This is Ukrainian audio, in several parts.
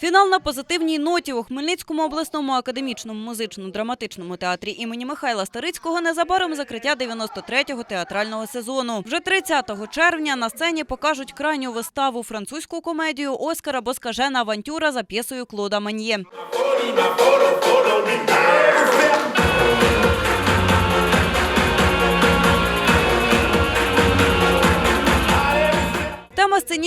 Фінал на позитивній ноті у Хмельницькому обласному академічному музично-драматичному театрі імені Михайла Старицького незабаром закриття 93-го театрального сезону. Вже 30 червня на сцені покажуть крайню виставу французьку комедію Оскара Боскажена авантюра за п'єсою Клода Маньє.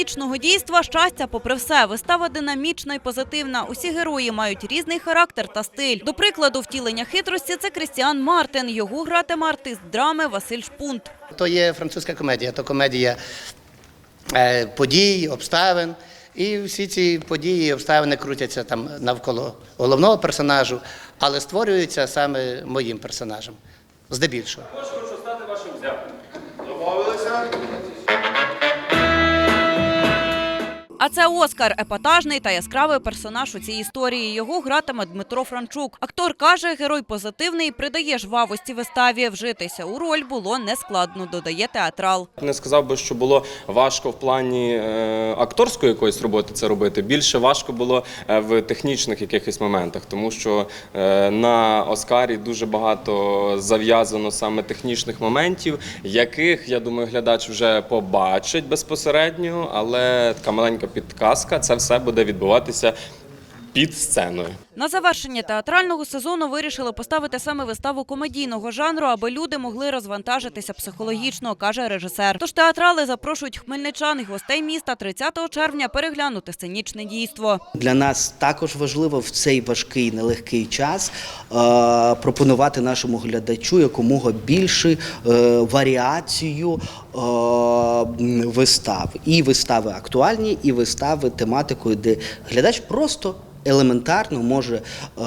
Тема дійства щастя, попри все, вистава динамічна і позитивна. Усі герої мають різний характер та стиль. До прикладу, втілення хитрості це Крістіан Мартин. Його гратиме артист драми Василь Шпунт. То є французька комедія, то комедія е, подій, обставин. І всі ці події і обставини крутяться там навколо головного персонажу, але створюються саме моїм персонажем. Здебільшого. А це Оскар, епатажний та яскравий персонаж у цій історії. Його гратиме Дмитро Франчук. Актор каже, герой позитивний, придає жвавості виставі. Вжитися у роль було нескладно, додає театрал. Не сказав би, що було важко в плані е, акторської якоїсь роботи це робити. Більше важко було е, в технічних якихось моментах, тому що е, на Оскарі дуже багато зав'язано саме технічних моментів, яких я думаю, глядач вже побачить безпосередньо, але така маленька підказка, це все буде відбуватися під сценою. На завершення театрального сезону вирішили поставити саме виставу комедійного жанру, аби люди могли розвантажитися психологічно, каже режисер. Тож театрали запрошують хмельничан і гостей міста 30 червня переглянути сценічне дійство. Для нас також важливо в цей важкий нелегкий час е, пропонувати нашому глядачу якомога більше е, варіацію е, вистав. І вистави актуальні, і вистави тематикою, де глядач просто. Елементарно може е,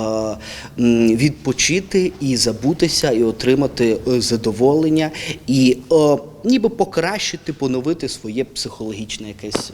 відпочити і забутися, і отримати е, задоволення, і е, ніби покращити, поновити своє психологічне якесь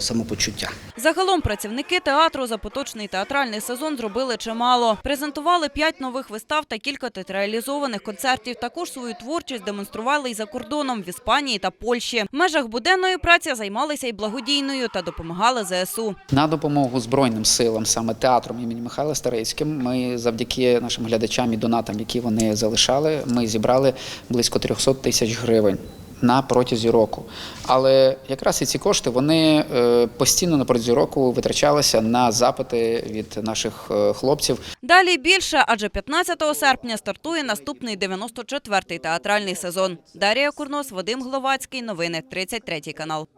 самопочуття. Загалом працівники театру за поточний театральний сезон зробили чимало. Презентували п'ять нових вистав та кілька театралізованих концертів. Також свою творчість демонстрували і за кордоном в Іспанії та Польщі. В межах буденної праці займалися і благодійною та допомагали ЗСУ. На допомогу Збройним силам, саме театром імені Михайла Старицьким, ми завдяки нашим глядачам і донатам, які вони залишали, ми зібрали близько 300 тисяч гривень. На протязі року, але якраз і ці кошти вони е, постійно на протязі року витрачалися на запити від наших е, хлопців. Далі більше, адже 15 серпня стартує наступний 94-й театральний сезон. Дарія Курнос, Вадим Гловацький. Новини 33 канал.